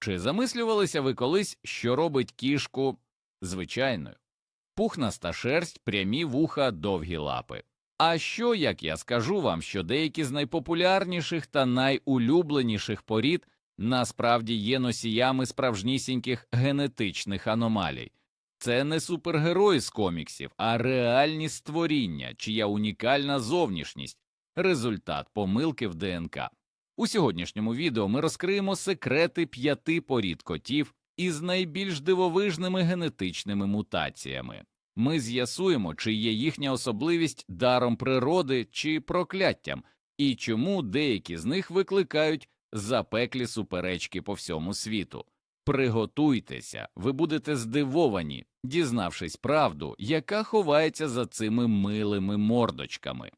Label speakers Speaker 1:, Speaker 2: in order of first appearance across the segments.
Speaker 1: Чи замислювалися ви колись, що робить кішку звичайною? Пухнаста шерсть, прямі вуха, довгі лапи. А що, як я скажу вам, що деякі з найпопулярніших та найулюбленіших порід насправді є носіями справжнісіньких генетичних аномалій? Це не супергерої з коміксів, а реальні створіння, чия унікальна зовнішність результат помилки в ДНК. У сьогоднішньому відео ми розкриємо секрети п'яти порід котів із найбільш дивовижними генетичними мутаціями. Ми з'ясуємо, чи є їхня особливість даром природи чи прокляттям, і чому деякі з них викликають запеклі суперечки по всьому світу. Приготуйтеся, ви будете здивовані, дізнавшись правду, яка ховається за цими милими мордочками.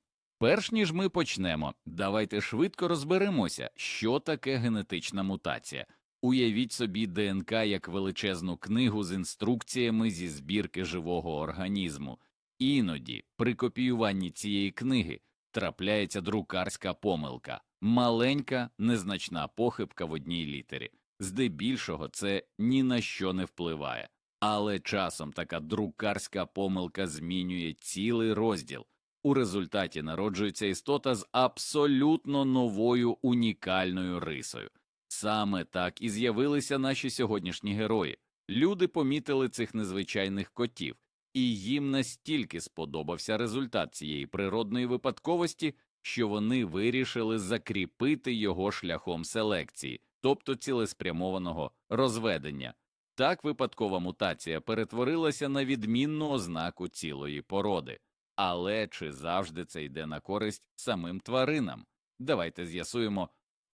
Speaker 1: Перш ніж ми почнемо, давайте швидко розберемося, що таке генетична мутація. Уявіть собі ДНК як величезну книгу з інструкціями зі збірки живого організму. Іноді при копіюванні цієї книги трапляється друкарська помилка, маленька незначна похибка в одній літері. Здебільшого це ні на що не впливає, але часом така друкарська помилка змінює цілий розділ. У результаті народжується істота з абсолютно новою унікальною рисою. Саме так і з'явилися наші сьогоднішні герої. Люди помітили цих незвичайних котів, і їм настільки сподобався результат цієї природної випадковості, що вони вирішили закріпити його шляхом селекції, тобто цілеспрямованого розведення. Так випадкова мутація перетворилася на відмінну ознаку цілої породи. Але чи завжди це йде на користь самим тваринам? Давайте з'ясуємо.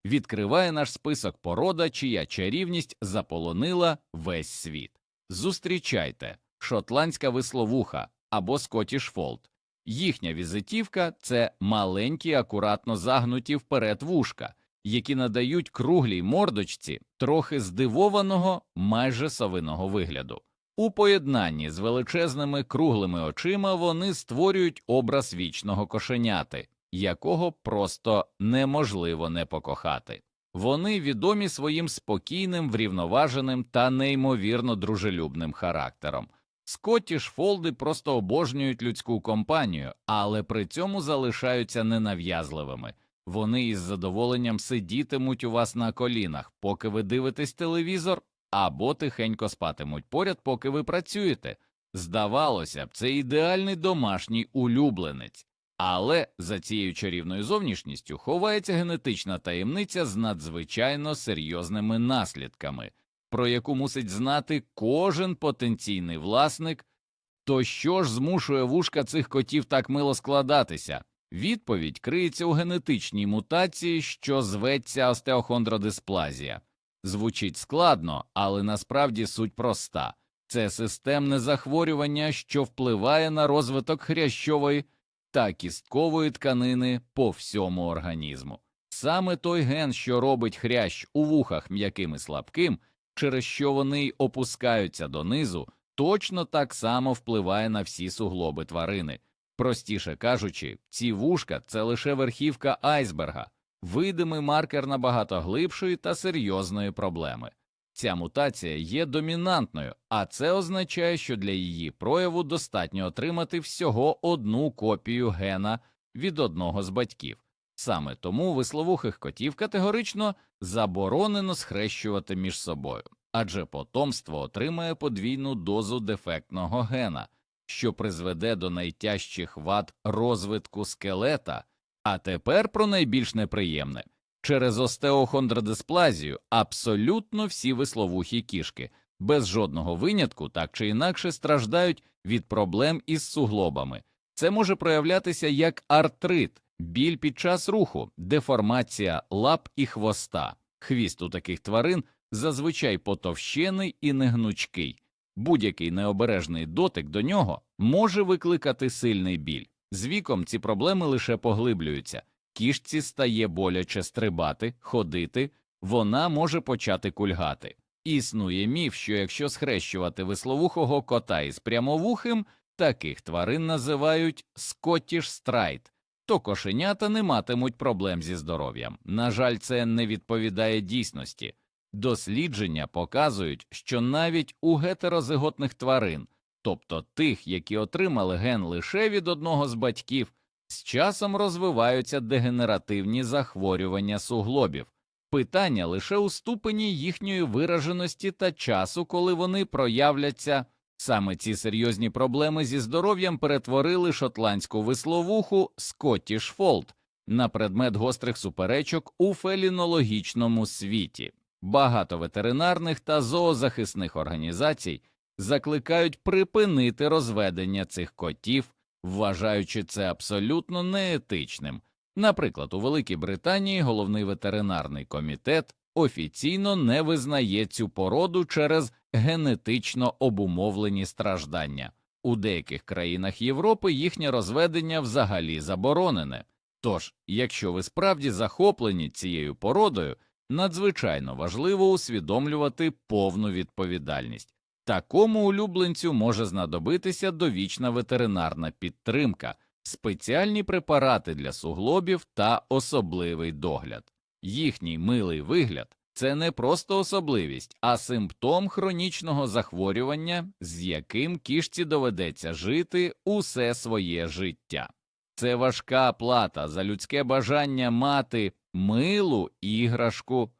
Speaker 1: Відкриває наш список порода, чия чарівність заполонила весь світ. Зустрічайте шотландська висловуха або Scottish Fold. Їхня візитівка це маленькі, акуратно загнуті вперед вушка, які надають круглій мордочці трохи здивованого, майже совиного вигляду. У поєднанні з величезними круглими очима вони створюють образ вічного кошеняти, якого просто неможливо не покохати. Вони відомі своїм спокійним, врівноваженим та неймовірно дружелюбним характером. Скоттіш Фолди просто обожнюють людську компанію, але при цьому залишаються ненав'язливими. Вони із задоволенням сидітимуть у вас на колінах, поки ви дивитесь телевізор, або тихенько спатимуть поряд, поки ви працюєте. Здавалося б, це ідеальний домашній улюбленець, але за цією чарівною зовнішністю ховається генетична таємниця з надзвичайно серйозними наслідками, про яку мусить знати кожен потенційний власник. То що ж змушує вушка цих котів так мило складатися? Відповідь криється у генетичній мутації, що зветься остеохондродисплазія. Звучить складно, але насправді суть проста це системне захворювання, що впливає на розвиток хрящової та кісткової тканини по всьому організму. Саме той ген, що робить хрящ у вухах м'яким і слабким, через що вони опускаються донизу, точно так само впливає на всі суглоби тварини. Простіше кажучи, ці вушка це лише верхівка айсберга видимий маркер набагато глибшої та серйозної проблеми. Ця мутація є домінантною, а це означає, що для її прояву достатньо отримати всього одну копію гена від одного з батьків. Саме тому висловухих котів категорично заборонено схрещувати між собою, адже потомство отримає подвійну дозу дефектного гена, що призведе до найтяжчих вад розвитку скелета. А тепер про найбільш неприємне через остеохондродисплазію абсолютно всі висловухі кішки, без жодного винятку, так чи інакше страждають від проблем із суглобами. Це може проявлятися як артрит, біль під час руху, деформація лап і хвоста. Хвіст у таких тварин зазвичай потовщений і негнучкий. Будь-який необережний дотик до нього може викликати сильний біль. З віком ці проблеми лише поглиблюються, кішці стає боляче стрибати, ходити, вона може почати кульгати. Існує міф, що якщо схрещувати висловухого кота із прямовухим, таких тварин називають скоттіш страйт, то кошенята не матимуть проблем зі здоров'ям. На жаль, це не відповідає дійсності. Дослідження показують, що навіть у гетерозиготних тварин, тобто тих, які отримали ген лише від одного з батьків, з часом розвиваються дегенеративні захворювання суглобів. Питання лише у ступені їхньої вираженості та часу, коли вони проявляться. Саме ці серйозні проблеми зі здоров'ям перетворили шотландську висловуху Скоттіш Фолд на предмет гострих суперечок у фелінологічному світі. Багато ветеринарних та зоозахисних організацій закликають припинити розведення цих котів, вважаючи це абсолютно неетичним. Наприклад, у Великій Британії головний ветеринарний комітет офіційно не визнає цю породу через генетично обумовлені страждання. У деяких країнах Європи їхнє розведення взагалі заборонене. Тож, якщо ви справді захоплені цією породою, надзвичайно важливо усвідомлювати повну відповідальність. Такому улюбленцю може знадобитися довічна ветеринарна підтримка, спеціальні препарати для суглобів та особливий догляд. Їхній милий вигляд це не просто особливість, а симптом хронічного захворювання, з яким кішці доведеться жити усе своє життя. Це важка плата за людське бажання мати милу іграшку.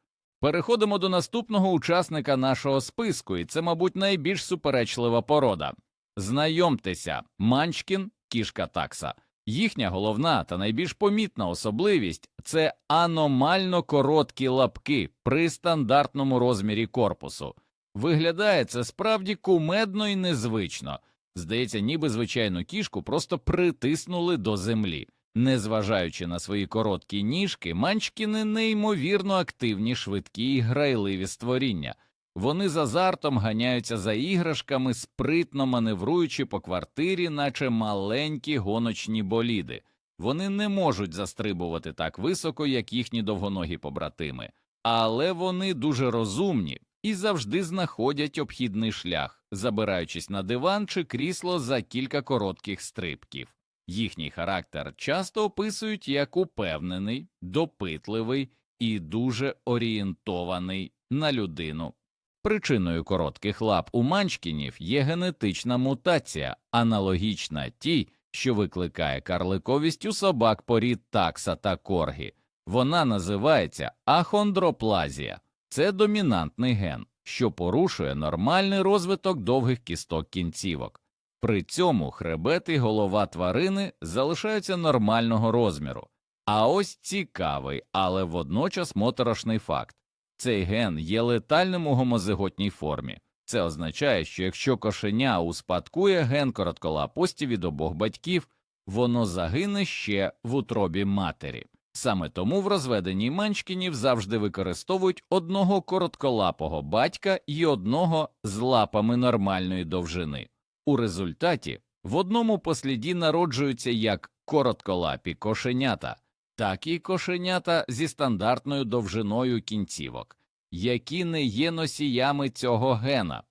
Speaker 1: Переходимо до наступного учасника нашого списку, і це, мабуть, найбільш суперечлива порода. Знайомтеся, Манчкін, кішка такса. Їхня головна та найбільш помітна особливість це аномально короткі лапки при стандартному розмірі корпусу. Виглядає це справді кумедно і незвично. Здається, ніби звичайну кішку просто притиснули до землі. Незважаючи на свої короткі ніжки, манчкіни неймовірно активні, швидкі і грайливі створіння. Вони з азартом ганяються за іграшками, спритно маневруючи по квартирі, наче маленькі гоночні боліди. Вони не можуть застрибувати так високо, як їхні довгоногі побратими, але вони дуже розумні і завжди знаходять обхідний шлях, забираючись на диван чи крісло за кілька коротких стрибків. Їхній характер часто описують як упевнений, допитливий і дуже орієнтований на людину. Причиною коротких лап у манчкінів є генетична мутація, аналогічна тій, що викликає карликовість у собак порід такса та коргі. Вона називається ахондроплазія. Це домінантний ген, що порушує нормальний розвиток довгих кісток кінцівок. При цьому хребет і голова тварини залишаються нормального розміру. А ось цікавий, але водночас моторошний факт. Цей ген є летальним у гомозиготній формі. Це означає, що якщо кошеня успадкує ген коротколапості від обох батьків, воно загине ще в утробі матері. Саме тому в розведенні манчкінів завжди використовують одного коротколапого батька і одного з лапами нормальної довжини. У результаті в одному посліді народжуються як коротколапі кошенята, так і кошенята зі стандартною довжиною кінцівок, які не є носіями цього гена.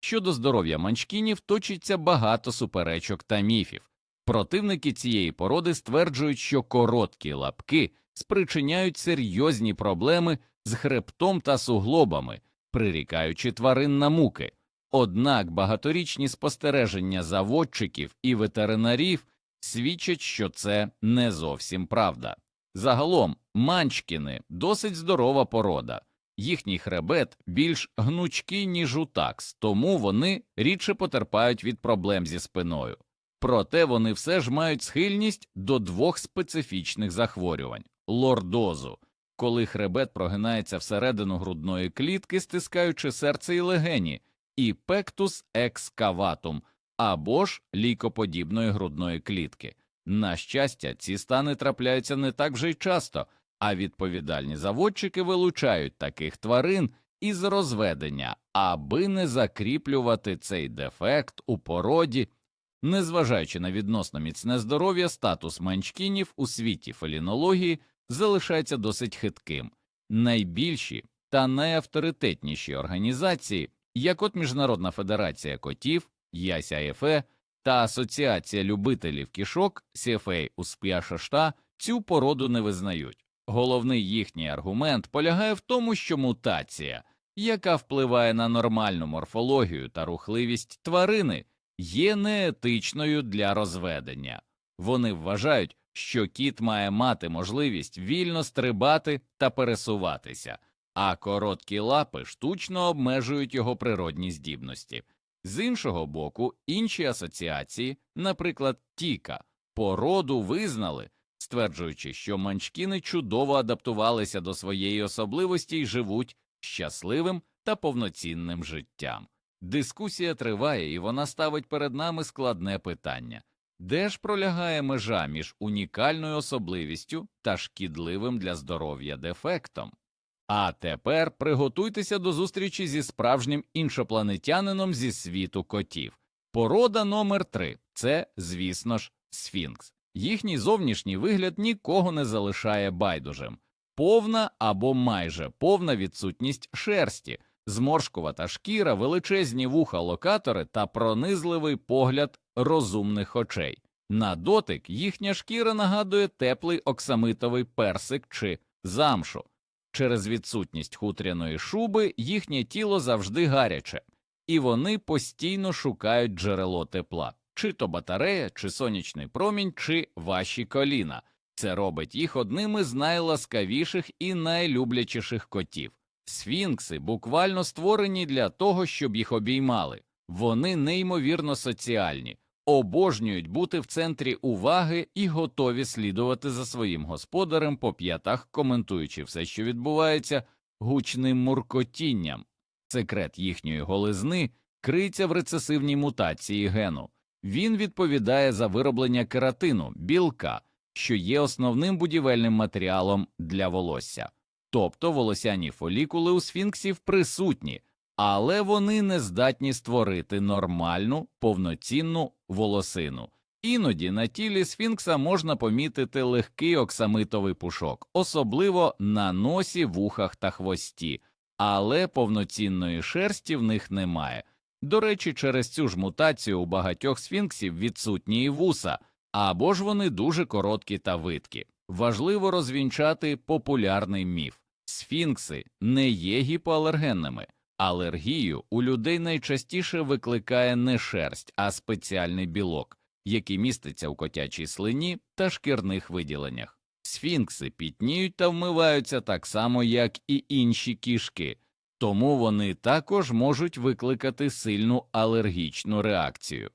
Speaker 1: Щодо здоров'я манчкінів точиться багато суперечок та міфів. Противники цієї породи стверджують, що короткі лапки спричиняють серйозні проблеми з хребтом та суглобами, прирікаючи тварин на муки. Однак багаторічні спостереження заводчиків і ветеринарів свідчать, що це не зовсім правда. Загалом манчкіни досить здорова порода, їхній хребет більш гнучкий, ніж у такс, тому вони рідше потерпають від проблем зі спиною. Проте вони все ж мають схильність до двох специфічних захворювань лордозу, коли хребет прогинається всередину грудної клітки, стискаючи серце і легені, і пектус екскаватум або ж лійкоподібної грудної клітки. На щастя, ці стани трапляються не так вже й часто, а відповідальні заводчики вилучають таких тварин із розведення, аби не закріплювати цей дефект у породі. Незважаючи на відносно міцне здоров'я, статус манчкінів у світі фелінології залишається досить хитким. Найбільші та найавторитетніші організації, як от Міжнародна федерація котів, ЯСЯФЕ та Асоціація любителів кішок CFA у США, цю породу не визнають. Головний їхній аргумент полягає в тому, що мутація, яка впливає на нормальну морфологію та рухливість тварини, є неетичною для розведення. Вони вважають, що кіт має мати можливість вільно стрибати та пересуватися, а короткі лапи штучно обмежують його природні здібності. З іншого боку, інші асоціації, наприклад, Тіка, породу визнали, стверджуючи, що манчкіни чудово адаптувалися до своєї особливості і живуть щасливим та повноцінним життям. Дискусія триває, і вона ставить перед нами складне питання де ж пролягає межа між унікальною особливістю та шкідливим для здоров'я дефектом? А тепер приготуйтеся до зустрічі зі справжнім іншопланетянином зі світу котів. Порода номер 3 це, звісно ж, сфінкс. Їхній зовнішній вигляд нікого не залишає байдужим, повна або майже повна відсутність шерсті, зморшкувата шкіра, величезні вуха локатори та пронизливий погляд розумних очей. На дотик їхня шкіра нагадує теплий оксамитовий персик чи замшу. Через відсутність хутряної шуби їхнє тіло завжди гаряче, і вони постійно шукають джерело тепла, чи то батарея, чи сонячний промінь, чи ваші коліна. Це робить їх одним із найласкавіших і найлюблячіших котів. Сфінкси буквально створені для того, щоб їх обіймали. Вони неймовірно соціальні, обожнюють бути в центрі уваги і готові слідувати за своїм господарем по п'ятах, коментуючи все, що відбувається, гучним муркотінням. Секрет їхньої голизни криється в рецесивній мутації гену. Він відповідає за вироблення кератину, білка, що є основним будівельним матеріалом для волосся. Тобто волосяні фолікули у сфінксів присутні, але вони не здатні створити нормальну повноцінну волосину. Іноді на тілі сфінкса можна помітити легкий оксамитовий пушок, особливо на носі, вухах та хвості, але повноцінної шерсті в них немає. До речі, через цю ж мутацію у багатьох сфінксів відсутні і вуса, або ж вони дуже короткі та видкі. Важливо розвінчати популярний міф сфінкси не є гіпоалергенними. Алергію у людей найчастіше викликає не шерсть, а спеціальний білок, який міститься у котячій слині та шкірних виділеннях. Сфінкси пітніють та вмиваються так само, як і інші кішки, тому вони також можуть викликати сильну алергічну реакцію.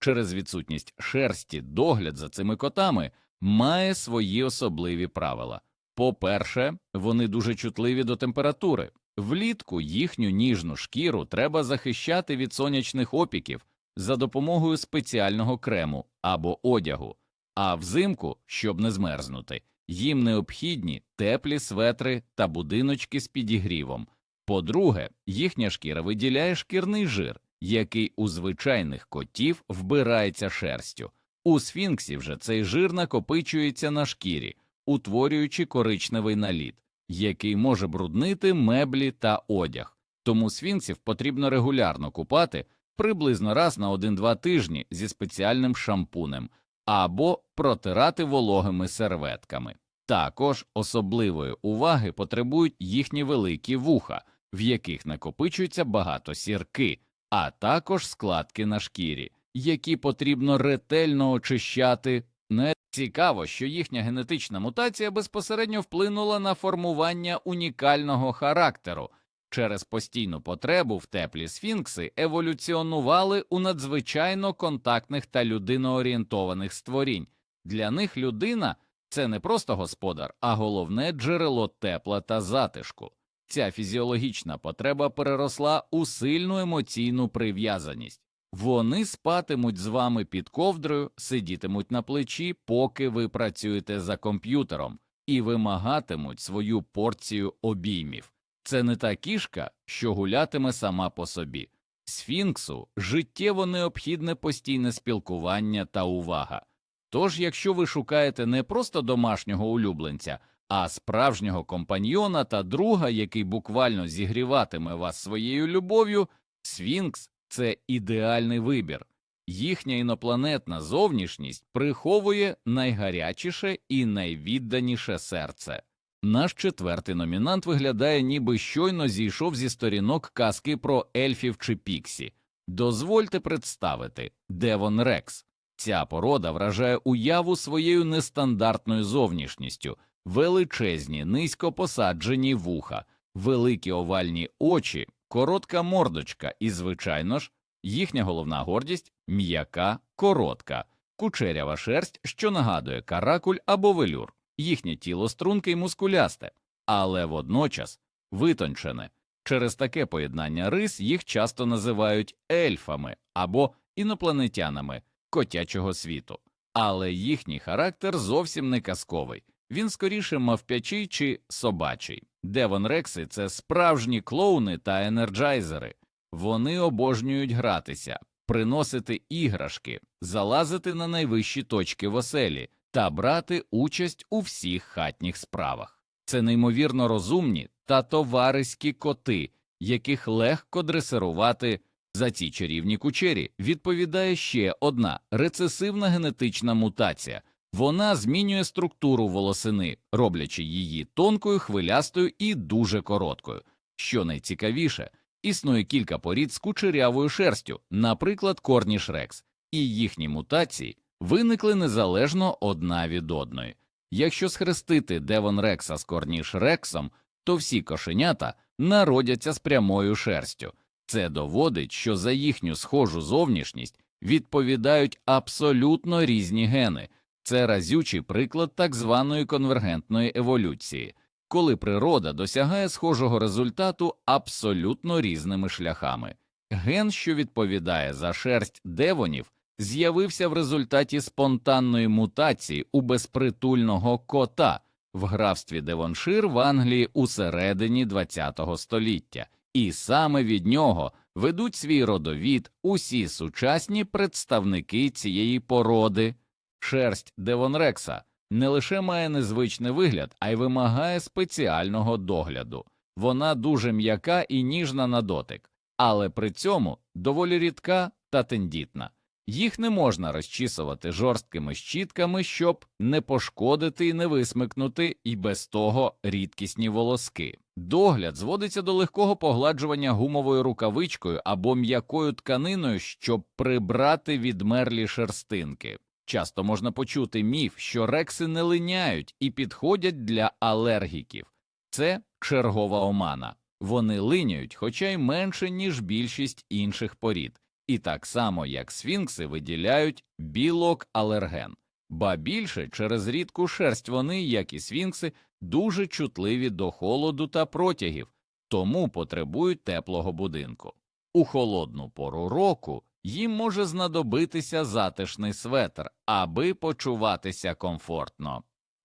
Speaker 1: Через відсутність шерсті догляд за цими котами має свої особливі правила. По-перше, вони дуже чутливі до температури. Влітку їхню ніжну шкіру треба захищати від сонячних опіків за допомогою спеціального крему або одягу, а взимку, щоб не змерзнути, їм необхідні теплі светри та будиночки з підігрівом. По-друге, їхня шкіра виділяє шкірний жир, який у звичайних котів вбирається шерстю. У сфінксів же цей жир накопичується на шкірі, утворюючи коричневий наліт який може бруднити меблі та одяг, тому сфінксів потрібно регулярно купати приблизно раз на 1-2 тижні зі спеціальним шампунем або протирати вологими серветками. Також особливої уваги потребують їхні великі вуха, в яких накопичується багато сірки, а також складки на шкірі, які потрібно ретельно очищати не цікаво, що їхня генетична мутація безпосередньо вплинула на формування унікального характеру. Через постійну потребу в теплі сфінкси еволюціонували у надзвичайно контактних та людиноорієнтованих створінь. Для них людина це не просто господар, а головне джерело тепла та затишку. Ця фізіологічна потреба переросла у сильну емоційну прив'язаність. Вони спатимуть з вами під ковдрою, сидітимуть на плечі, поки ви працюєте за комп'ютером, і вимагатимуть свою порцію обіймів. Це не та кішка, що гулятиме сама по собі. Сфінксу життєво необхідне постійне спілкування та увага. Тож, якщо ви шукаєте не просто домашнього улюбленця, а справжнього компаньйона та друга, який буквально зігріватиме вас своєю любов'ю, Сфінкс це ідеальний вибір. Їхня інопланетна зовнішність приховує найгарячіше і найвідданіше серце. Наш четвертий номінант виглядає, ніби щойно зійшов зі сторінок казки про ельфів чи піксі. Дозвольте представити Девон Рекс. Ця порода вражає уяву своєю нестандартною зовнішністю, величезні, низько посаджені вуха, великі овальні очі, коротка мордочка і, звичайно ж, їхня головна гордість м'яка, коротка, кучерява шерсть, що нагадує каракуль або велюр, їхнє тіло струнке й мускулясте, але водночас витончене. Через таке поєднання рис їх часто називають ельфами або інопланетянами котячого світу, але їхній характер зовсім не казковий. Він скоріше мавпячий чи собачий. Девон Рекси це справжні клоуни та енерджайзери. Вони обожнюють гратися, приносити іграшки, залазити на найвищі точки в оселі та брати участь у всіх хатніх справах. Це неймовірно розумні та товариські коти, яких легко дресирувати. За ці чарівні кучері відповідає ще одна рецесивна генетична мутація. Вона змінює структуру волосини, роблячи її тонкою, хвилястою і дуже короткою. Що найцікавіше, існує кілька порід з кучерявою шерстю, наприклад, Корніш Рекс, і їхні мутації виникли незалежно одна від одної. Якщо схрестити Девон Рекса з Корніш Рексом, то всі кошенята народяться з прямою шерстю. Це доводить, що за їхню схожу зовнішність відповідають абсолютно різні гени. Це разючий приклад так званої конвергентної еволюції, коли природа досягає схожого результату абсолютно різними шляхами. Ген, що відповідає за шерсть девонів, з'явився в результаті спонтанної мутації у безпритульного кота в графстві Девоншир в Англії у середині ХХ століття, і саме від нього ведуть свій родовід усі сучасні представники цієї породи. Шерсть Девонрекса не лише має незвичний вигляд, а й вимагає спеціального догляду. Вона дуже м'яка і ніжна на дотик, але при цьому доволі рідка та тендітна. Їх не можна розчісувати жорсткими щітками, щоб не пошкодити і не висмикнути і без того рідкісні волоски. Догляд зводиться до легкого погладжування гумовою рукавичкою або м'якою тканиною, щоб прибрати відмерлі шерстинки. Часто можна почути міф, що рекси не линяють і підходять для алергіків. Це чергова омана. Вони линяють, хоча й менше, ніж більшість інших порід, і так само, як сфінкси виділяють білок алерген. Ба більше через рідку шерсть вони, як і сфінкси, дуже чутливі до холоду та протягів, тому потребують теплого будинку. У холодну пору року їм може знадобитися затишний светр, аби почуватися комфортно.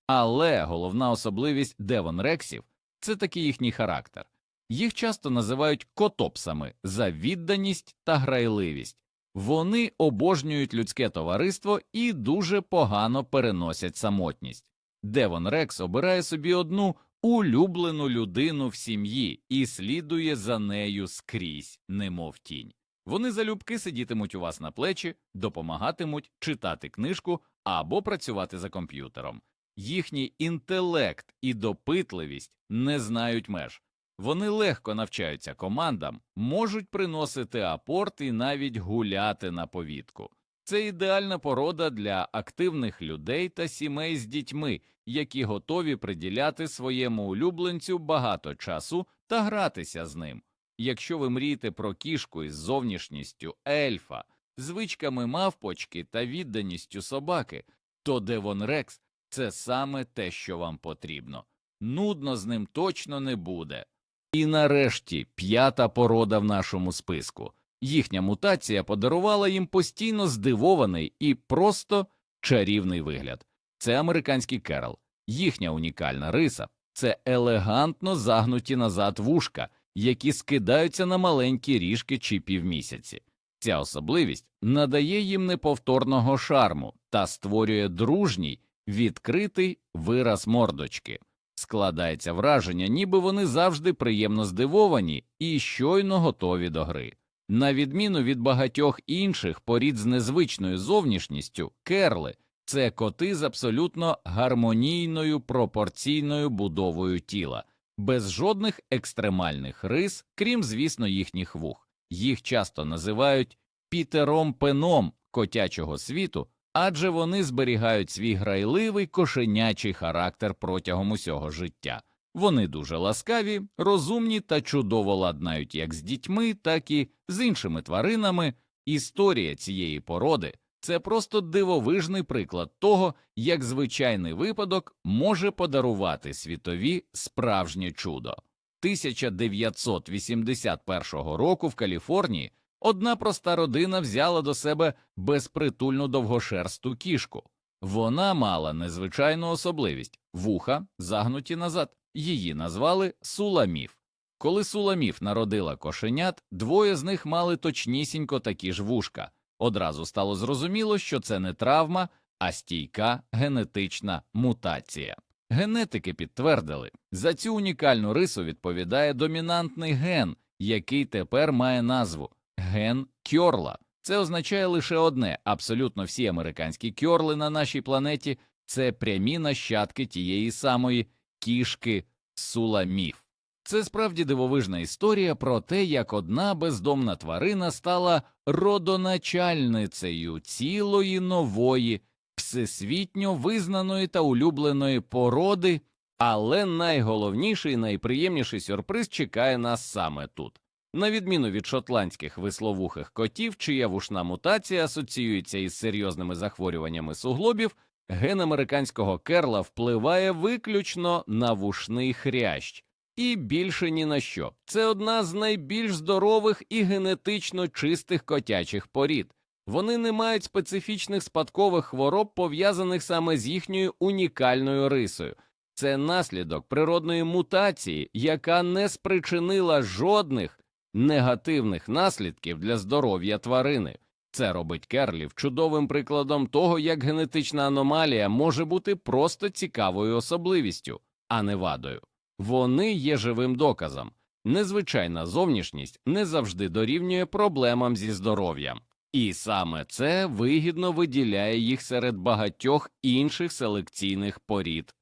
Speaker 1: Але головна особливість Девон Рексів це такий їхній характер. Їх часто називають котопсами за відданість та грайливість. Вони обожнюють людське товариство і дуже погано переносять самотність. Девон Рекс обирає собі одну улюблену людину в сім'ї і слідує за нею скрізь, немов тінь. Вони залюбки сидітимуть у вас на плечі, допомагатимуть читати книжку або працювати за комп'ютером. Їхній інтелект і допитливість не знають меж. Вони легко навчаються командам, можуть приносити апорт і навіть гуляти на повітку. Це ідеальна порода для активних людей та сімей з дітьми, які готові приділяти своєму улюбленцю багато часу та гратися з ним. Якщо ви мрієте про кішку із зовнішністю ельфа, звичками мавпочки та відданістю собаки, то Девон Рекс це саме те, що вам потрібно. Нудно з ним точно не буде. І нарешті п'ята порода в нашому списку. Їхня мутація подарувала їм постійно здивований і просто чарівний вигляд. Це американський керл. Їхня унікальна риса це елегантно загнуті назад вушка, які скидаються на маленькі ріжки чи півмісяці. Ця особливість надає їм неповторного шарму та створює дружній, відкритий вираз мордочки. Складається враження, ніби вони завжди приємно здивовані і щойно готові до гри. На відміну від багатьох інших порід з незвичною зовнішністю, керли це коти з абсолютно гармонійною пропорційною будовою тіла, без жодних екстремальних рис, крім, звісно, їхніх вух. Їх часто називають пітером пеном котячого світу, адже вони зберігають свій грайливий кошенячий характер протягом усього життя. Вони дуже ласкаві, розумні та чудово ладнають як з дітьми, так і з іншими тваринами. Історія цієї породи це просто дивовижний приклад того, як звичайний випадок може подарувати світові справжнє чудо. 1981 року в Каліфорнії одна проста родина взяла до себе безпритульну довгошерсту кішку. Вона мала незвичайну особливість вуха загнуті назад. Її назвали Суламіф. Коли Суламіф народила кошенят, двоє з них мали точнісінько такі ж вушка. Одразу стало зрозуміло, що це не травма, а стійка генетична мутація. Генетики підтвердили, за цю унікальну рису відповідає домінантний ген, який тепер має назву ген кьорла. Це означає лише одне: абсолютно всі американські кьорли на нашій планеті це прямі нащадки тієї самої кішки Суламіф. Це справді дивовижна історія про те, як одна бездомна тварина стала родоначальницею цілої нової, всесвітньо визнаної та улюбленої породи, але найголовніший і найприємніший сюрприз чекає нас саме тут. На відміну від шотландських висловухих котів, чия вушна мутація асоціюється із серйозними захворюваннями суглобів, ген американського керла впливає виключно на вушний хрящ. І більше ні на що. Це одна з найбільш здорових і генетично чистих котячих порід. Вони не мають специфічних спадкових хвороб, пов'язаних саме з їхньою унікальною рисою. Це наслідок природної мутації, яка не спричинила жодних негативних наслідків для здоров'я тварини. Це робить керлів чудовим прикладом того, як генетична аномалія може бути просто цікавою особливістю, а не вадою. Вони є живим доказом. Незвичайна зовнішність не завжди дорівнює проблемам зі здоров'ям, і саме це вигідно виділяє їх серед багатьох інших селекційних порід.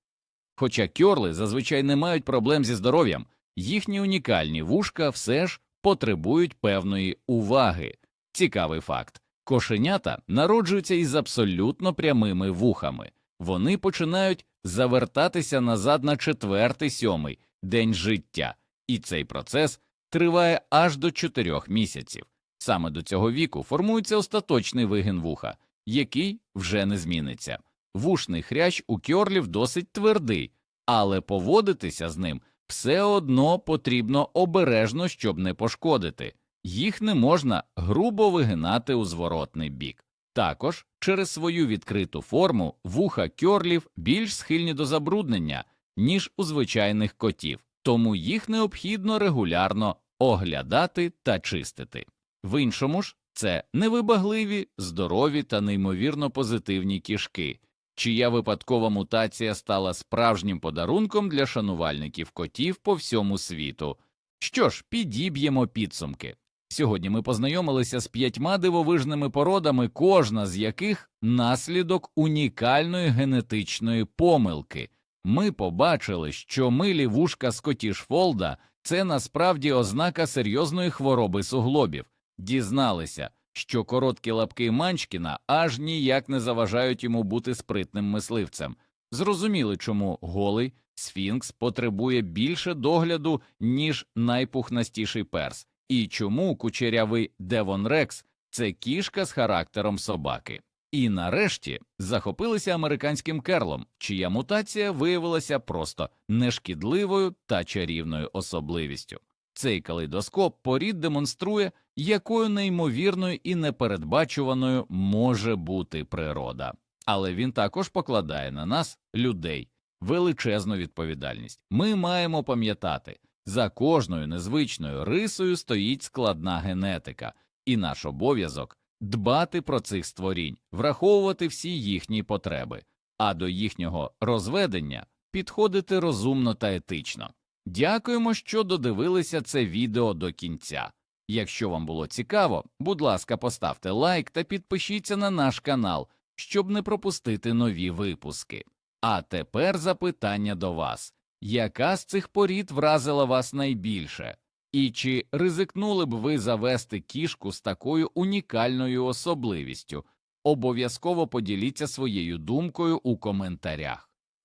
Speaker 1: Хоча кьорли зазвичай не мають проблем зі здоров'ям, їхні унікальні вушка все ж потребують певної уваги. Цікавий факт кошенята народжуються із абсолютно прямими вухами, вони починають завертатися назад на четвертий сьомий день життя, і цей процес триває аж до чотирьох місяців. Саме до цього віку формується остаточний вигін вуха, який вже не зміниться. Вушний хрящ у кьорлів досить твердий, але поводитися з ним все одно потрібно обережно, щоб не пошкодити. Їх не можна грубо вигинати у зворотний бік. Також через свою відкриту форму вуха кьорлів більш схильні до забруднення, ніж у звичайних котів, тому їх необхідно регулярно оглядати та чистити. В іншому ж це невибагливі, здорові та неймовірно позитивні кішки, чия випадкова мутація стала справжнім подарунком для шанувальників котів по всьому світу. Що ж, підіб'ємо підсумки. Сьогодні ми познайомилися з п'ятьма дивовижними породами, кожна з яких наслідок унікальної генетичної помилки. Ми побачили, що милі вушка Скотішфолда – це насправді ознака серйозної хвороби суглобів, дізналися, що короткі лапки Манчкіна аж ніяк не заважають йому бути спритним мисливцем. Зрозуміли, чому голий сфінкс потребує більше догляду, ніж найпухнастіший перс і чому кучерявий Девон Рекс це кішка з характером собаки. І нарешті захопилися американським керлом, чия мутація виявилася просто нешкідливою та чарівною особливістю. Цей калейдоскоп порід демонструє, якою неймовірною і непередбачуваною може бути природа, але він також покладає на нас, людей, величезну відповідальність. Ми маємо пам'ятати. За кожною незвичною рисою стоїть складна генетика, і наш обов'язок дбати про цих створінь, враховувати всі їхні потреби, а до їхнього розведення підходити розумно та етично. Дякуємо, що додивилися це відео до кінця. Якщо вам було цікаво, будь ласка, поставте лайк та підпишіться на наш канал, щоб не пропустити нові випуски. А тепер запитання до вас яка з цих порід вразила вас найбільше? І чи ризикнули б ви завести кішку з такою унікальною особливістю? Обов'язково поділіться своєю думкою у коментарях.